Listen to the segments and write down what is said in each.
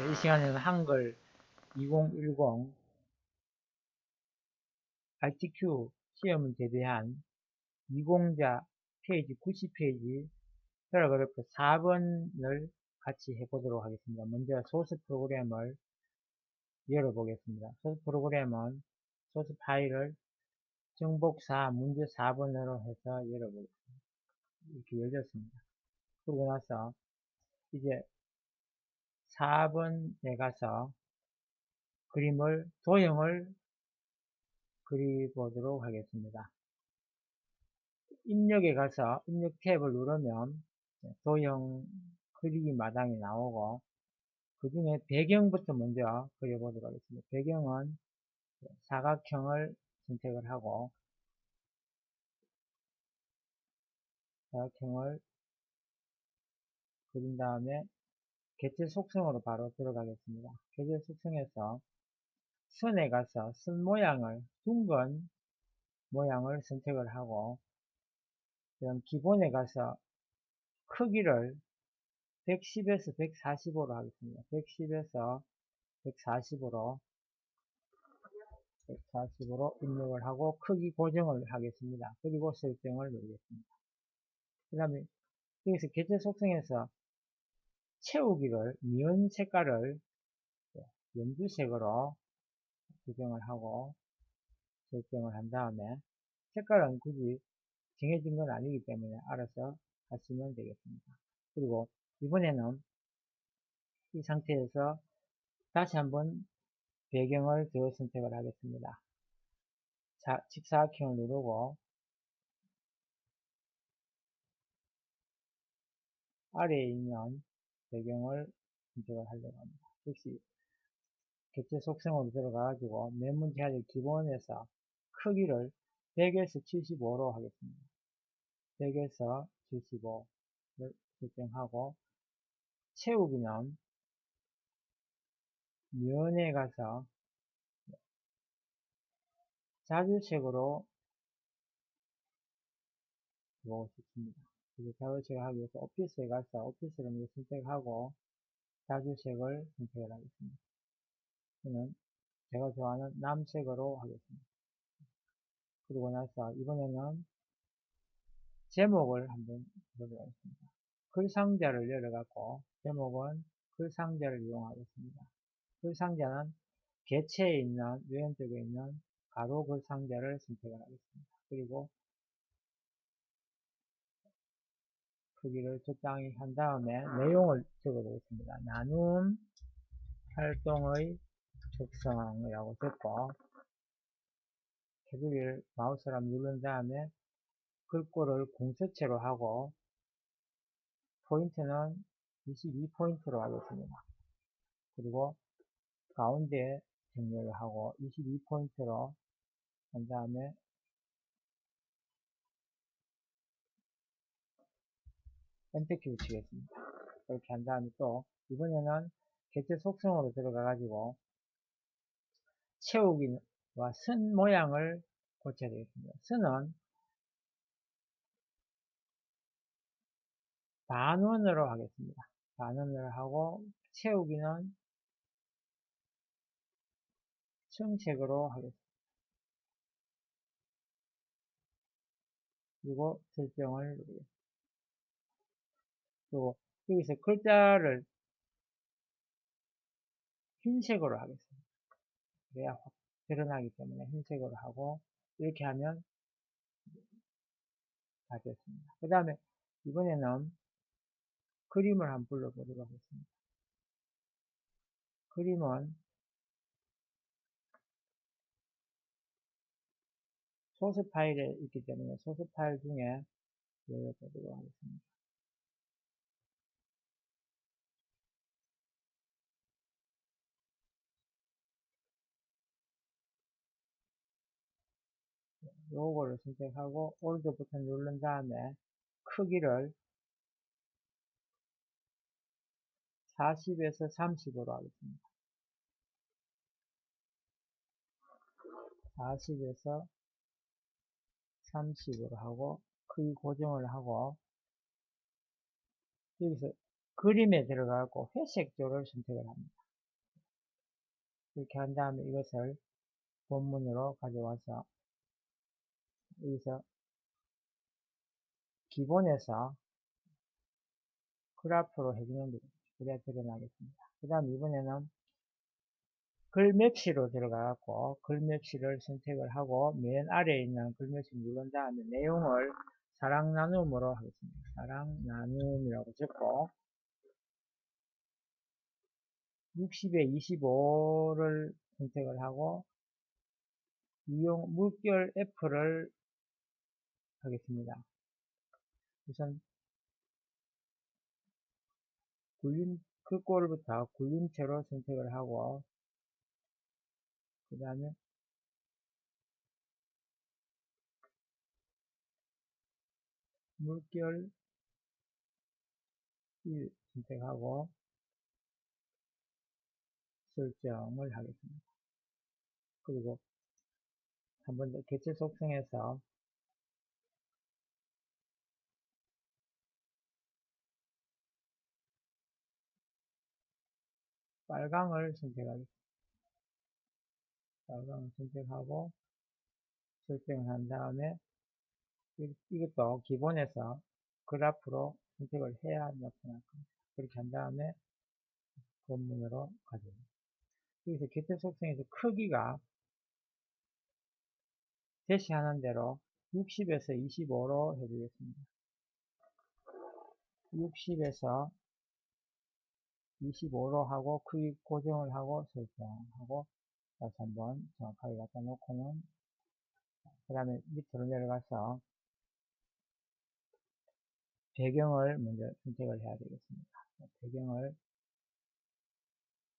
이 시간에는 한글 2010 RTQ 시험을 제외한 20자 페이지 90페이지 패러그래프 4번을 같이 해보도록 하겠습니다. 먼저 소스 프로그램을 열어보겠습니다. 소스 프로그램은 소스 파일을 정복4 문제 4번으로 해서 열어보겠습니다. 이렇게 열렸습니다. 그러고 나서 이제 4번에 가서 그림을 도형을 그려보도록 하겠습니다. 입력에 가서 입력 탭을 누르면 도형 그리기 마당이 나오고 그 중에 배경부터 먼저 그려보도록 하겠습니다. 배경은 사각형을 선택을 하고 사각형을 그린 다음에 개체 속성으로 바로 들어가겠습니다. 개체 속성에서 선에 가서 선 모양을 둥근 모양을 선택을 하고 그럼 기본에 가서 크기를 110에서 145로 하겠습니다. 110에서 140으로 140으로 입력을 하고 크기 고정을 하겠습니다. 그리고 설정을 누르겠습니다. 그 다음에 여기서 개체 속성에서 채우기를 면 색깔을 연두색으로 조정을 하고 설정을 한 다음에 색깔은 굳이 정해진 건 아니기 때문에 알아서 하시면 되겠습니다. 그리고 이번에는 이 상태에서 다시 한번 배경을 더 선택을 하겠습니다. 자, 직사각형을 누르고 아래에 있는 배경을 선택을 하려고 합니다. 역시 객체 속성으로 들어가가지고 맨 문 제한의 기본에서 크기를 100에서 75로 하겠습니다. 100에서 75를 설정하고 채우기는 면에 가서 자주색으로 보고 싶습니다. 그래서 자주색을 하기 위해서 오피스에 가서 오피스를 먼저 선택하고 자주색을 선택을 하겠습니다. 저는 제가 좋아하는 남색으로 하겠습니다. 그리고 나서 이번에는 제목을 한번 보도록 하겠습니다. 글 상자를 열어갖고 제목은 글 상자를 이용하겠습니다. 글 상자는 개체에 있는 왼쪽에 있는 가로 글 상자를 선택을 하겠습니다. 그리고 크기를 적당히 한 다음에 내용을 적어보겠습니다. 나눔 활동의 특성이라고 적고 테두리를 마우스로 누른 다음에 글꼴을 공서체로 하고 포인트는 22포인트로 하겠습니다. 그리고 가운데 정렬을 하고 22포인트로 한 다음에 엔터키 붙이겠습니다. 이렇게 한 다음에 또 이번에는 개체 속성으로 들어가 가지고 채우기와 선 모양을 고쳐야 되겠습니다. 선은 반원으로 하겠습니다. 반원으로 하고 채우기는 청색으로 하겠습니다. 그리고 설정을 누르겠습니다. 그리고 여기서 글자를 흰색으로 하겠습니다. 그래야 확 드러나기 때문에 흰색으로 하고 이렇게 하면 다 됐습니다. 그 다음에 이번에는 그림을 한번 불러보도록 하겠습니다. 그림은 소스 파일에 있기 때문에 소스 파일 중에 열어보도록 하겠습니다. 요거를 선택하고 올드 버튼 누른 다음에 크기를 40에서 30으로 하겠습니다. 40에서 30으로 하고 크기 고정을 하고 여기서 그림에 들어가고 회색조를 선택을 합니다. 이렇게 한 다음에 이것을 본문으로 가져와서 여기서 기본에서 그래프로 해주는 거죠. 그래야 드러나겠습니다. 그 다음 이번에는 글맵시로 들어가고 글맵시를 선택을 하고 맨 아래에 있는 글맵시 누른 다음에 내용을 사랑 나눔으로 하겠습니다. 사랑 나눔이라고 적고 60에 25를 선택을 하고 이용 물결 F를 하겠습니다. 우선 굴림 글꼴부터 굴림체로 선택을 하고 그 다음에 물결 1 선택하고 설정을 하겠습니다. 그리고 한 번 더 개체 속성에서 빨강을 선택하겠습니다. 빨강을 선택하고 설정을 한 다음에 이것도 기본에서 그래프로 선택을 해야 나타날 겁니다. 그렇게 한 다음에 본문으로 가져옵니다. 여기서 개체 속성에서 크기가 제시하는 대로 60에서 25로 해주겠습니다. 60에서 25로 하고 크기 고정을 하고 설정하고 다시 한번 정확하게 갖다 놓고는 그 다음에 밑으로 내려가서 배경을 먼저 선택을 해야 되겠습니다. 배경을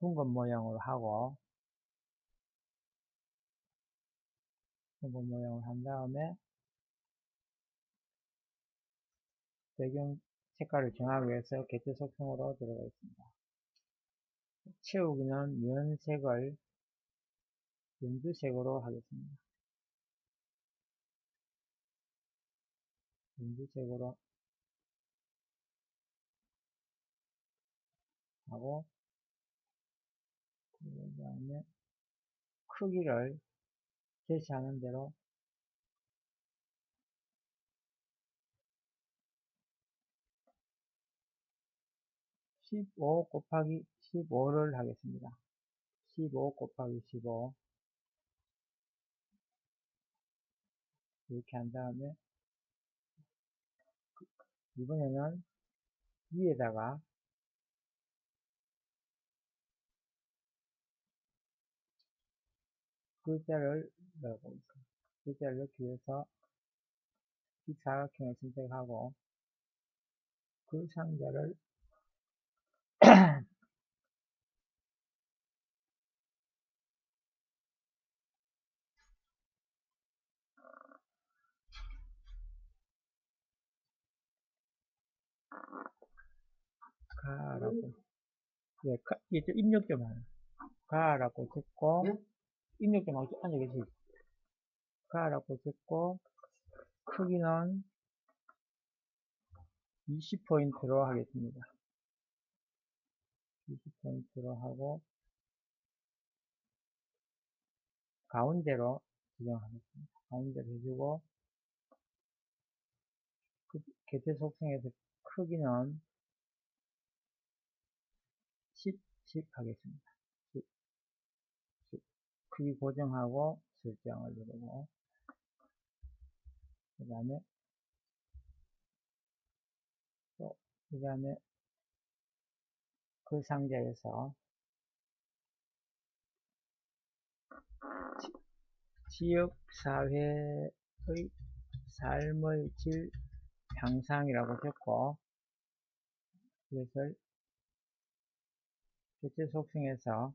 둥근 모양으로 하고 둥근 모양을 한 다음에 배경 색깔을 정하기 위해서 개체 속성으로 들어가 있습니다. 채우기는 면색을 연두색으로 하겠습니다. 연두색으로 하고 그 다음에 크기를 제시하는 대로 15 곱하기 15를 하겠습니다. 15 곱하기 15 이렇게 한 다음에 이번에는 위에다가 글자를 넣어보겠습니다. 글자를 넣기 위해서 뒷사각형을 선택하고 글 상자를 가라고. 예, 가, 이제 입력 좀 하나 가라고 적고 예? 입력 좀 하고 앉아 계시 가라고 적고 크기는 20포인트로 하겠습니다. 20포인트로 하고 가운데로 지정하겠습니다. 가운데로 해주고 그 개체 속성에서 크기는 10, 10 하겠습니다. 10, 10. 크기 고정하고 설정을 누르고 그 다음에 또 그 다음에 그 상자에서 지역사회의 삶의 질 향상이라고 적고 이것을 개체 속성에서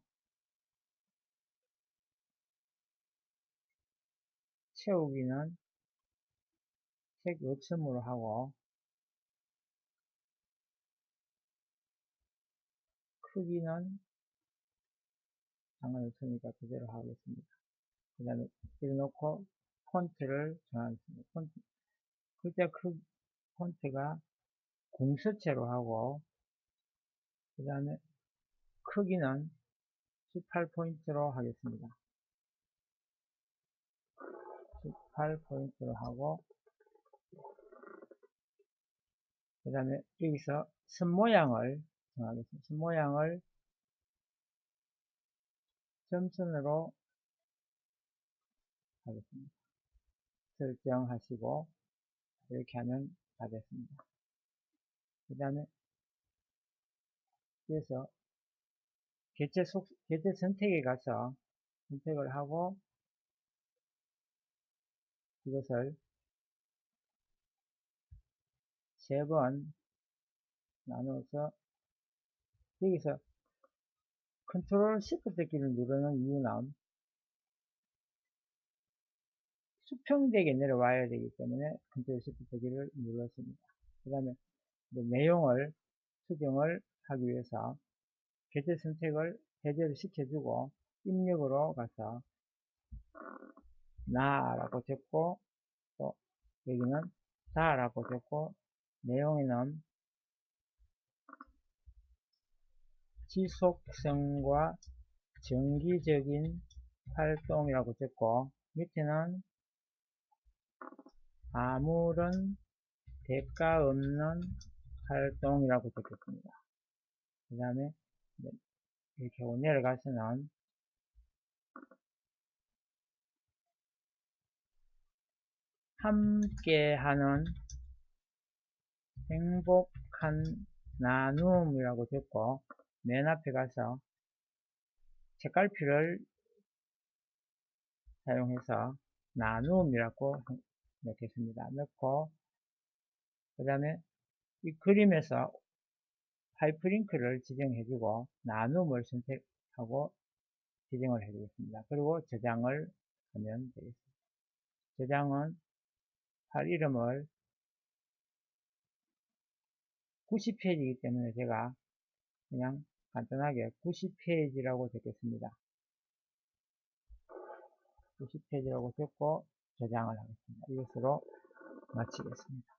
채우기는 색 요점으로 하고 크기는 상관없으니까 그대로 하겠습니다. 그 다음에 이렇게 놓고 폰트를 정하겠습니다. 폰트, 글자 크 폰트가 공서체로 하고 그 다음에 크기는 18포인트로 하겠습니다. 18포인트로 하고 그 다음에 여기서 선 모양을 정하겠습니다. 선 모양을 점선으로 하겠습니다. 설정하시고 이렇게 하면 다 됐습니다. 그 다음에 그래서 개체 속, 개체 선택에 가서 선택을 하고 이것을 세 번 나눠서 여기서 컨트롤 시프트 키를 누르는 이유는 수평되게 내려와야 되기 때문에 컨트롤 시프트 키를 눌렀습니다. 그 다음에 내용을 수정을 하기 위해서 계절 선택을 해제를 시켜주고 입력으로 가서 나라고 적고 또 여기는 다라고 적고 내용에는 지속성과 정기적인 활동이라고 적고 밑에는 아무런 대가 없는 활동이라고 적겠습니다. 그 다음에 이렇게 내려가서는 함께하는 행복한 나눔이라고 적고 맨 앞에 가서 책갈피를 사용해서 나눔이라고 넣겠습니다. 넣고 그 다음에 이 그림에서 하이프링크를 지정해주고 나눔을 선택하고 지정을 해주겠습니다. 그리고 저장을 하면 되겠습니다. 저장은 팔 이름을 90페이지이기 때문에 제가 그냥 간단하게 90페이지라고 적겠습니다. 90페이지라고 적고 저장을 하겠습니다. 이것으로 마치겠습니다.